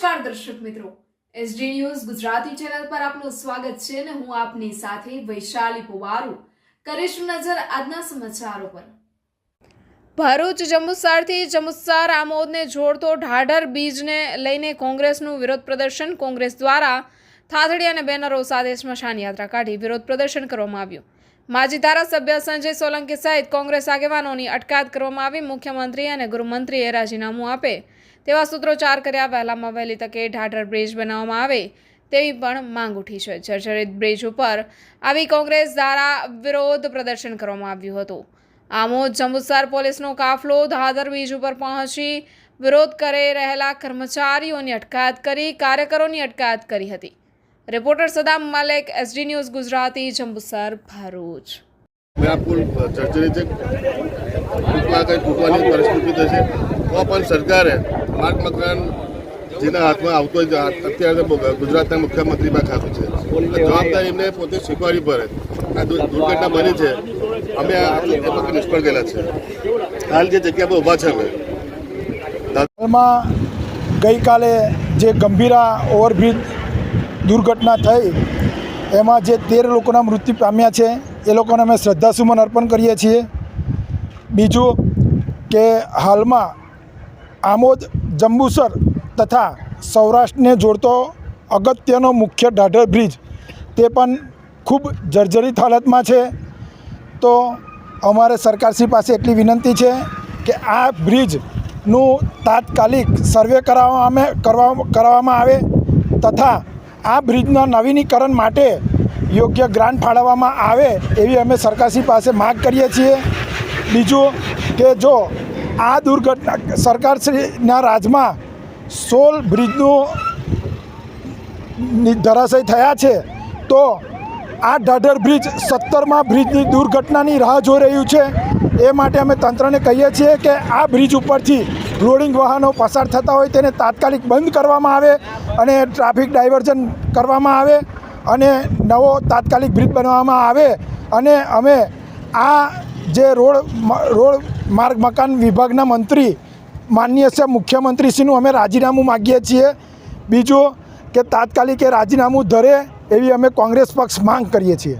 નમસ્કાર દર્શક મિત્રો. એસડી ન્યૂઝ ગુજરાતી ચેનલ પર આપનું સ્વાગત છે અને હું આપની સાથે વૈશાલી પુવારુ. કરીશું નજર આજના સમાચારો પર. ભરૂચ જંબુસારથી જંબુસાર આમોદને જોડતો ઢાઢર બીજને લઈને કોંગ્રેસનું વિરોધ પ્રદર્શન. કોંગ્રેસ દ્વારા થાથડી અને બેનરો સાથે સ્મશાન યાત્રા કાઢી વિરોધ પ્રદર્શન કરવામાં આવ્યું. માજી ધારાસભ્ય સંજય સોલંકી સહિત કોંગ્રેસ આગેવાનોની અટકાયત કરવામાં આવી. મુખ્યમંત્રી અને ગૃહમંત્રીએ રાજીનામું આપે. તેવા સૂત્રોચ્ચાર કર્યા. વહેલામાં વહેલી તકે ઢાઢર બ્રિજ બનાવવામાં આવે તેવી પણ માંગ ઉઠી છે. જર્જરિત બ્રિજ ઉપર આવી કોંગ્રેસ દ્વારા વિરોધ પ્રદર્શન કરવામાં આવ્યું હતું. આમોદ જંબુસર પોલીસનો કાફલો દાદર બ્રિજ ઉપર પહોંચી વિરોધ કરી રહેલા કર્મચારીઓની અટકાયત કરી, કાર્યકરોની અટકાયત કરી હતી. Reporter Saddam Malek SD news Gujarati, Jambusar Bharuch. પણ સરકારે માર્ગ મકાન જેના હાથમાં આવતો હોય અત્યારે ગુજરાતના મુખ્યમંત્રી પાસે ખાતું છે. જવાબદારી એમને પોતે સ્વીકારવી પડે. આ દુર્ઘટના બની છે. અમે એમાં નિષ્ફળ ગયેલા છે. હાલ જે જગ્યા પર ઊભા છે અમે. હાલમાં ગઈકાલે જે ગંભીરા ઓવરબ્રિજ દુર્ઘટના થઈ, એમાં જે તેર લોકોના મૃત્યુ પામ્યા છે, એ લોકોને અમે શ્રદ્ધાસુમન અર્પણ કરીએ છીએ. બીજું કે હાલમાં આમોદ જંબુસર તથા સૌરાષ્ટ્રને જોડતો અગત્યનો મુખ્ય ઢાઢર બ્રિજ તે પણ ખૂબ જર્જરિત હાલતમાં છે. તો અમારે સરકારશ્રી પાસે એટલી વિનંતી છે કે આ બ્રિજનું તાત્કાલિક સર્વે કરાવવામાં કરવા, કરાવવામાં આવે તથા આ બ્રિજના નવીનીકરણ માટે યોગ્ય ગ્રાન્ટ ફાળવવામાં આવે એવી અમે સરકારશ્રી પાસે માગ કરીએ છીએ. બીજું કે જો આ દુર્ઘટના સરકારશ્રીના રાજમાં સોલ બ્રિજનું ધરાશય થયા છે, તો આ ઢાઢર બ્રિજ સત્તરમાં બ્રિજની દુર્ઘટનાની રાહ જોઈ રહ્યું છે. એ માટે અમે તંત્રને કહીએ છીએ કે આ બ્રિજ ઉપરથી લોડિંગ વાહનો પસાર થતા હોય તેને તાત્કાલિક બંધ કરવામાં આવે અને ટ્રાફિક ડાયવર્ઝન કરવામાં આવે અને નવો તાત્કાલિક બ્રિજ બનાવવામાં આવે. અને અમે આ જે રોડ રોડ માર્ગ મકાન વિભાગના મંત્રી, માનનીય છે મુખ્યમંત્રીશ્રીનું અમે રાજીનામું માગીએ છીએ. બીજું કે તાત્કાલિક એ રાજીનામું ધરે એવી અમે કોંગ્રેસ પક્ષ માંગ કરીએ છીએ.